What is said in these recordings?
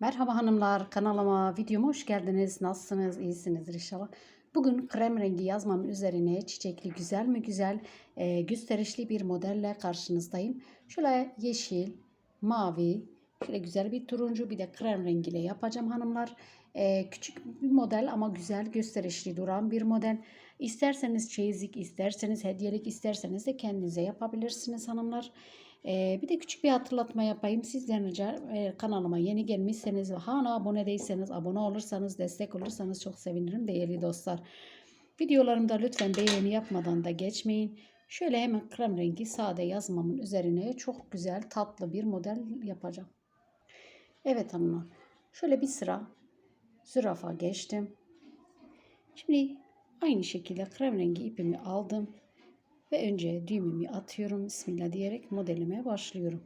Merhaba hanımlar, kanalıma, videoma hoş geldiniz. Nasılsınız? İyisinizdir inşallah. Bugün krem rengi yazmamın üzerine çiçekli güzel mi güzel e, gösterişli bir modelle karşınızdayım. Şöyle yeşil, mavi, şöyle güzel bir turuncu bir de krem rengiyle yapacağım hanımlar. E, küçük bir model ama güzel gösterişli duran bir model. İsterseniz çeyizlik, isterseniz hediyelik, isterseniz de kendinize yapabilirsiniz hanımlar. Ee, bir de küçük bir hatırlatma yapayım. Sizden rica e, kanalıma yeni gelmişseniz ve hala abone değilseniz abone olursanız destek olursanız çok sevinirim değerli dostlar. Videolarımda lütfen beğeni yapmadan da geçmeyin. Şöyle hemen krem rengi sade yazmamın üzerine çok güzel tatlı bir model yapacağım. Evet hanımlar. Şöyle bir sıra zürafa geçtim. Şimdi aynı şekilde krem rengi ipimi aldım. Ve önce düğümümü atıyorum. Bismillah diyerek modelime başlıyorum.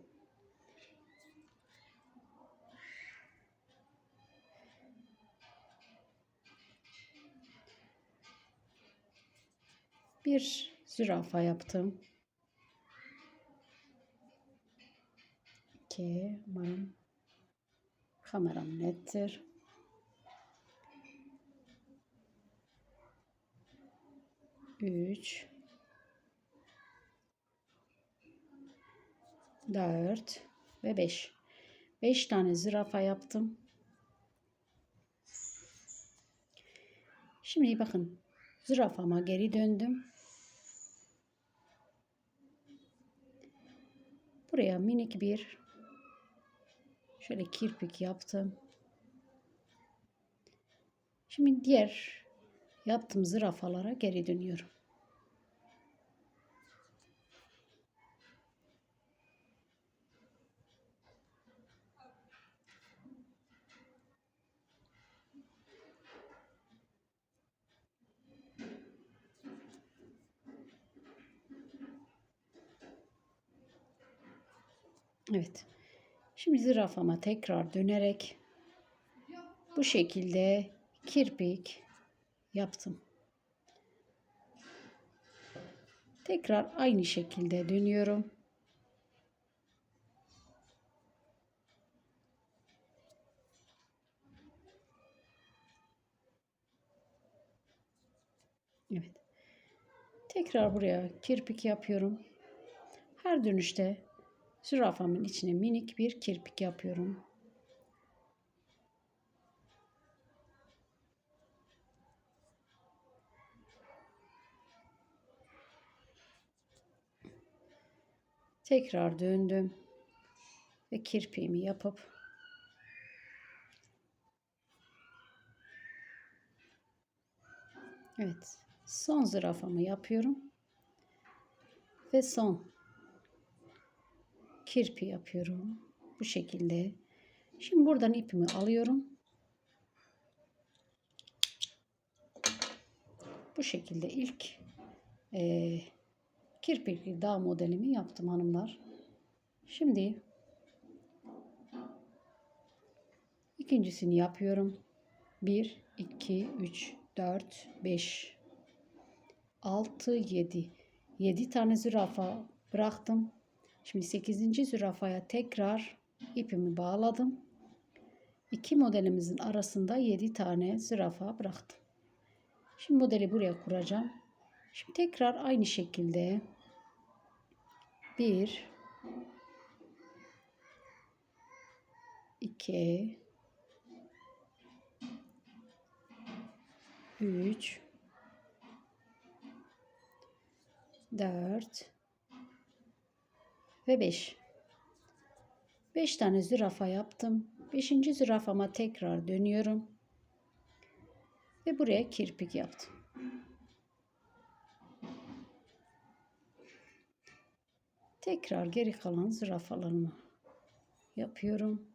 Bir zürafa yaptım. İki, umarım kameram nettir. Üç, 4 ve 5. 5 tane zürafa yaptım. Şimdi bakın zürafama geri döndüm. Buraya minik bir şöyle kirpik yaptım. Şimdi diğer yaptığım zürafalara geri dönüyorum. Evet. Şimdi zürafama tekrar dönerek bu şekilde kirpik yaptım. Tekrar aynı şekilde dönüyorum. Evet. Tekrar buraya kirpik yapıyorum. Her dönüşte Zürafamın içine minik bir kirpik yapıyorum. Tekrar döndüm ve kirpiğimi yapıp Evet, son zürafamı yapıyorum ve son kirpi yapıyorum. Bu şekilde. Şimdi buradan ipimi alıyorum. Bu şekilde ilk e, kirpikli dağ modelimi yaptım hanımlar. Şimdi ikincisini yapıyorum. 1, 2, 3, 4, 5, 6, 7. 7 tane zürafa bıraktım. Şimdi 8. zürafaya tekrar ipimi bağladım. İki modelimizin arasında 7 tane zürafa bıraktım. Şimdi modeli buraya kuracağım. Şimdi tekrar aynı şekilde 1 2 3 4 ve 5. 5 tane zürafa yaptım. 5. zürafama tekrar dönüyorum. Ve buraya kirpik yaptım. Tekrar geri kalan zürafalarımı yapıyorum.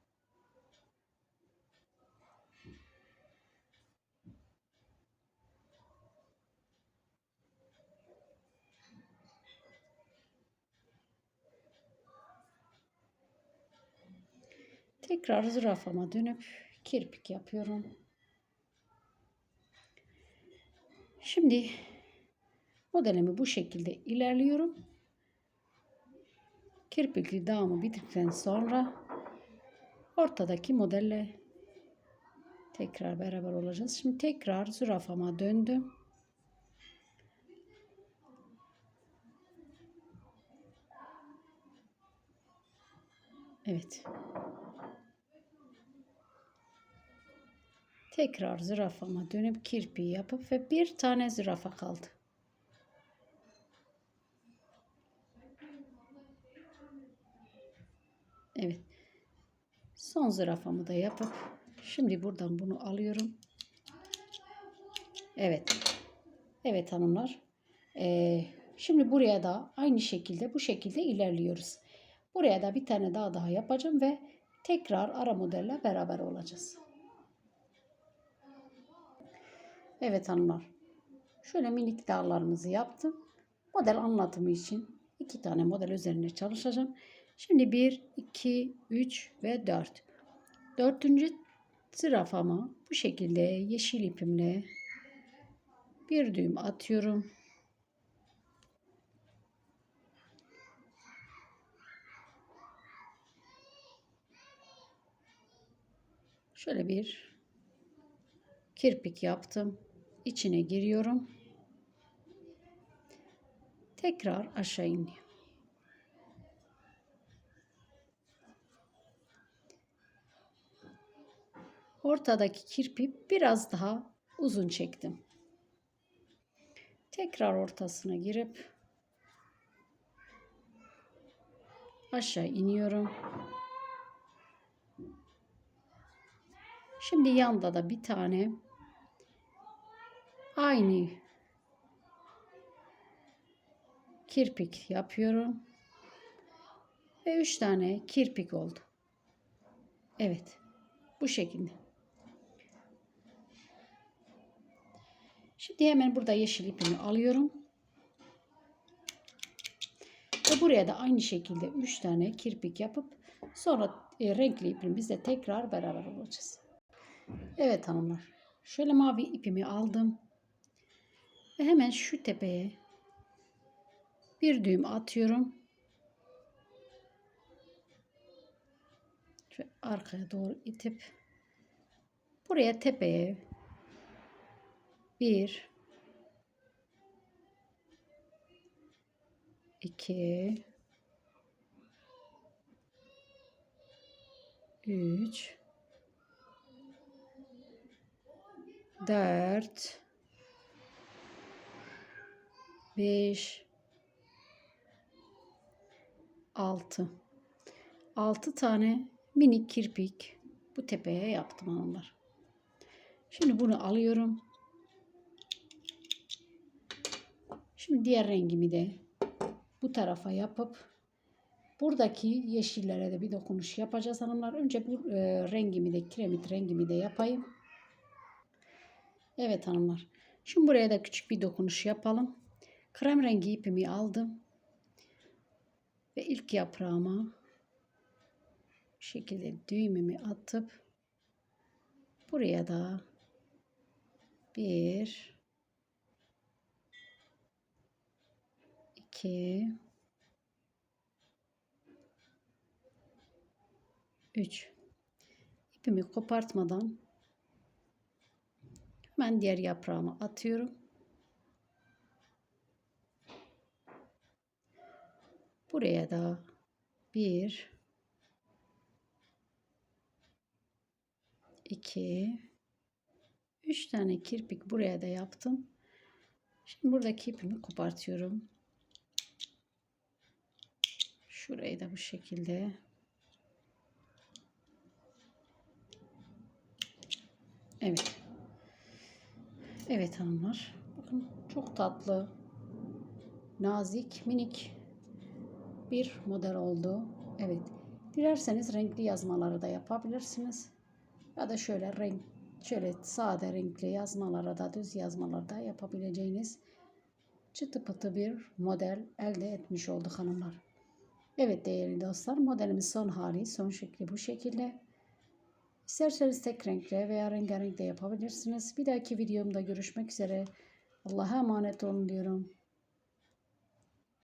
Tekrar zürafama dönüp kirpik yapıyorum. Şimdi modelimi bu şekilde ilerliyorum. Kirpikli dağımı bitirdikten sonra ortadaki modelle Tekrar beraber olacağız. Şimdi tekrar zürafama döndüm. Evet. Tekrar zürafama dönüp kirpiği yapıp ve bir tane zürafa kaldı. Evet. Son zürafamı da yapıp şimdi buradan bunu alıyorum. Evet. Evet hanımlar. Ee, şimdi buraya da aynı şekilde bu şekilde ilerliyoruz. Buraya da bir tane daha daha yapacağım ve tekrar ara modelle beraber olacağız. Evet hanımlar. Şöyle minik dağlarımızı yaptım. Model anlatımı için iki tane model üzerine çalışacağım. Şimdi 1, 2, 3 ve 4. Dördüncü zürafama bu şekilde yeşil ipimle bir düğüm atıyorum. Şöyle bir kirpik yaptım. İçine giriyorum. Tekrar aşağı iniyorum. Ortadaki kirpi biraz daha uzun çektim. Tekrar ortasına girip aşağı iniyorum. Şimdi yanda da bir tane aynı kirpik yapıyorum. Ve üç tane kirpik oldu. Evet. Bu şekilde. Şimdi hemen burada yeşil ipimi alıyorum. Ve buraya da aynı şekilde 3 tane kirpik yapıp sonra e, renkli ipimizle tekrar beraber olacağız. Evet hanımlar. Şöyle mavi ipimi aldım. Ve hemen şu tepeye bir düğüm atıyorum. Ve arkaya doğru itip buraya tepeye bir iki üç dört beş altı altı tane minik kirpik bu tepeye yaptım hanımlar. Şimdi bunu alıyorum. Şimdi diğer rengimi de bu tarafa yapıp buradaki yeşillere de bir dokunuş yapacağız hanımlar. Önce bu e, rengimi de kiremit rengimi de yapayım. Evet hanımlar. Şimdi buraya da küçük bir dokunuş yapalım. Krem rengi ipimi aldım. Ve ilk yaprağıma şekilde düğümümü atıp buraya da bir 2 3 ipimi kopartmadan hemen diğer yaprağımı atıyorum. Buraya da bir iki üç tane kirpik buraya da yaptım. Şimdi buradaki ipimi kopartıyorum. Şurayı da bu şekilde Evet. Evet hanımlar. Bakın çok tatlı, nazik, minik bir model oldu. Evet. Dilerseniz renkli yazmaları da yapabilirsiniz. Ya da şöyle renk şöyle sade renkli yazmalara da düz yazmaları da yapabileceğiniz çıtı pıtı bir model elde etmiş olduk hanımlar. Evet değerli dostlar modelimiz son hali son şekli bu şekilde. İsterseniz tek renkle veya rengarenk de yapabilirsiniz. Bir dahaki videomda görüşmek üzere. Allah'a emanet olun diyorum.